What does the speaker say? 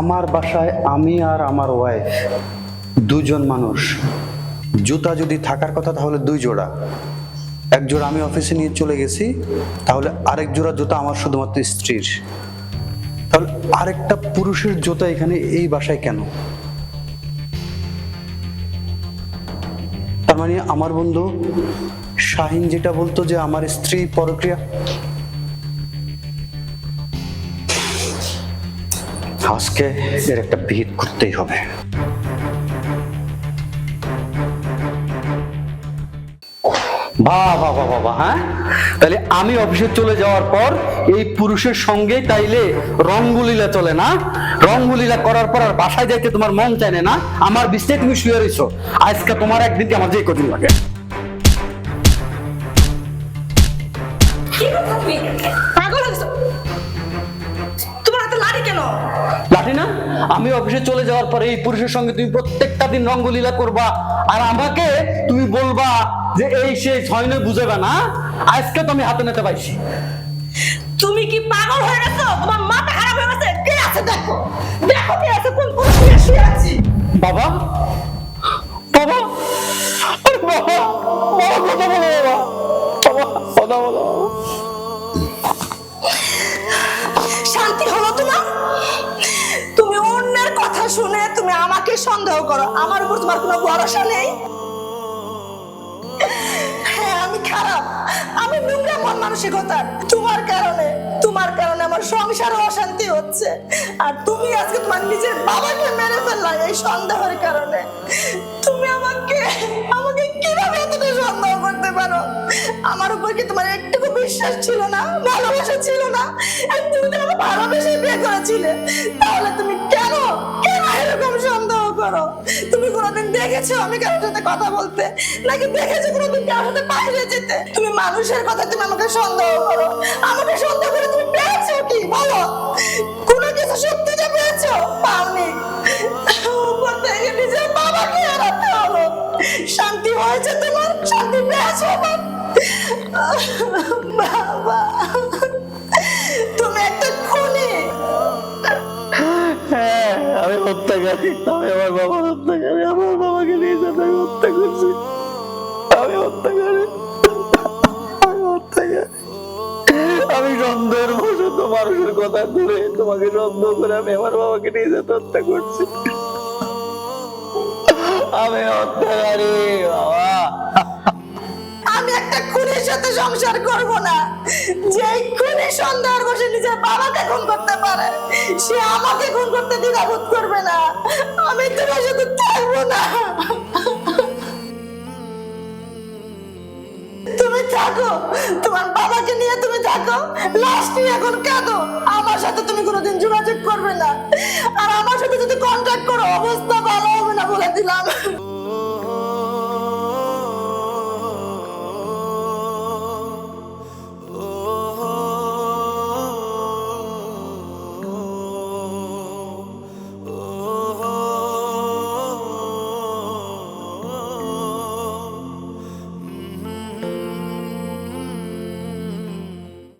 আমার বাসায় আমি আর আমার ওয়াইফ দুজন মানুষ। জুতা যদি থাকার কথা তাহলে দুই জোড়া। এক জোড়া আমি অফিসে নিয়ে চলে গেছি, তাহলে আরেক জোড়া জুতা আমার শুধুমাত্র স্ত্রীর। তাহলে আরেকটা পুরুষের জুতা এখানে এই বাসায় কেন? তার মানে আমার বন্ধু শাহিন যেটা বলতো যে আমার স্ত্রী পরক্রিয়া আজকে এর একটা বিহিত করতেই হবে। বাহ বাহ বাহ, হ্যাঁ? তাহলে আমি অফিসে চলে যাওয়ার পর এই পুরুষের সঙ্গে তাইলে রঙ্গলীলা চলে না? রঙ্গলীলা করার পর আর বাসায় যাইতে তোমার মন চায় না? আমার বিস্তায় তুমি শুয়ে রইছো। আজকে তোমার একদিন আমার যে কদিন লাগে? কি তুমি? আমি অফিসে চলে যাওয়ার পরে এই পুরুষের সঙ্গে তুমি প্রত্যেকটা দিন রঙ্গলীলা করবা। আর আমাকে তুমি বলবা যে এই সেই ছয় নয় বুঝাবে না আজকে তো আমি হাতে নিতে পাইছি। তুমি কি পাগল হয়ে গেছো? তোমার মাথা খারাপ হয়ে গেছে? কে আছে? দেখো। দেখো কে আছে কোন কোন শুয়ে শুয়ে আছি। বাবা? বাবা? আরে বাবা বাবা কথা বলো বাবা। বাবা কথা বলো। শান্তি হলো তোমার তুমি আমাকে সন্দেহ করো। আমার উপর তোমার কোনো ভরসা নেই? হ্যাঁ আমি খারাপ। আমি নোংরা মন মানসিকতার। তোমার কারণে তোমার কারণে আমার সংসারে অশান্তি হচ্ছে। আর তুমি আজকে তোমার নিজের বাবাকে মেরে এই সন্দেহের কারণে। তুমি আমাকে আমাকে কীভাবে এতটা সন্দেহ করতে পারো? আমার উপর কি তোমার একটুকু বিশ্বাস ছিল না? ভালোবাসা ছিল না? তুমি তো ভালোবেসে বিয়ে করেছিলে। তাহলে তুমি কেন করো। তুমি কোনোদিন দেখেছ আমি কারোর সাথে কথা বলতে? নাকি দেখেছ কোনোদিন কারোর সাথে বাইরে যেতে? তুমি মানুষের কথা তুমি আমাকে সন্দেহ করো। আমাকে সন্দেহ করে তুমি পেয়েছ কি? বলো। কোনো কিছু সত্যি যে পেয়েছ? পাওনি। নিজের বাবাকে হারাতে হলো। শান্তি হয়েছে তোমার? শান্তি পেয়েছ আমার? আমি হত্যাকারী আমি আমার বাবার হত্যাকারী আমার বাবাকে নিয়ে যেতে আমি হত্যা করছি। আমি হত্যাকারী আমি হত্যাকারী আমি সন্দেহের বশত মানুষের কথা ধরে তোমাকে সন্দেহ করে আমি আমার বাবাকে নিয়ে যেতে হত্যা করছি। আমি হত্যাকারী বাবা। আমি একটা খুনির সাথে সংসার করব না। যে খুনি সন্দেহের বসে নিজের বাবাকে খুন করতে পারে সে আমাকে খুন করতে দ্বিধাবোধ করবে না। আমি তোমার সাথে থাকব না। তুমি থাকো। তোমার বাবাকে নিয়ে তুমি থাকো। লাস্ট নিয়ে এখন কাঁদো। আমার সাথে তুমি কোনোদিন যোগাযোগ করবে না। আর আমার সাথে যদি কন্ট্যাক্ট করো, অবস্থা ভালো হবে না বলে দিলাম।